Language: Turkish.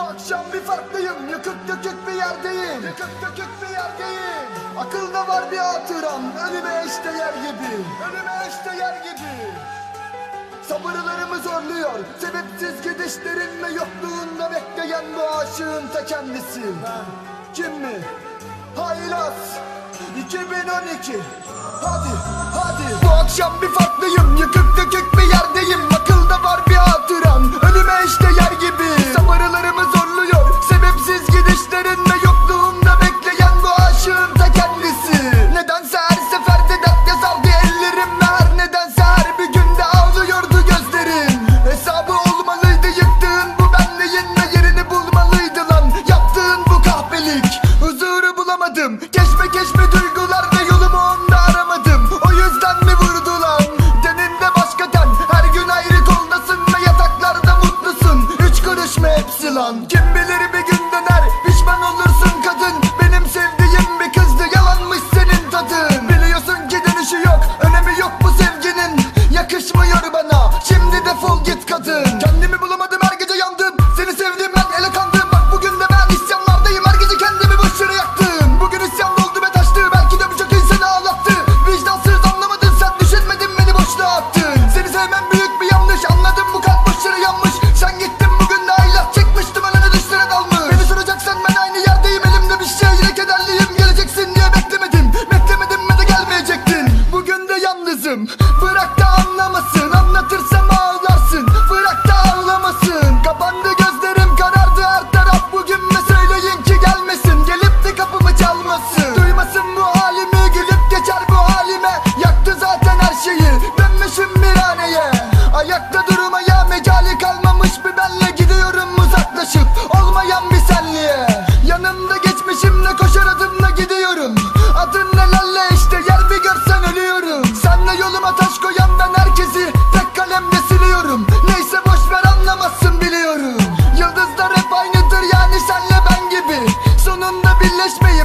Bu akşam bir farklıyım. Yıkık dökük bir yerdeyim. Yıkık dökük bir yerdeyim. Akılda var bir hatıram. Ölüme eşdeğer gibi. Ölüme eşdeğer gibi. Sabırlarımı zorluyor. Sebepsiz gidişlerin ve yokluğunda bekleyen bu aşığın ta kendisi. Kim mi? Haylaz. 2012 Hadi hadi. Bu akşam bir farklıyım lan Kim bilir anlamasın Catch me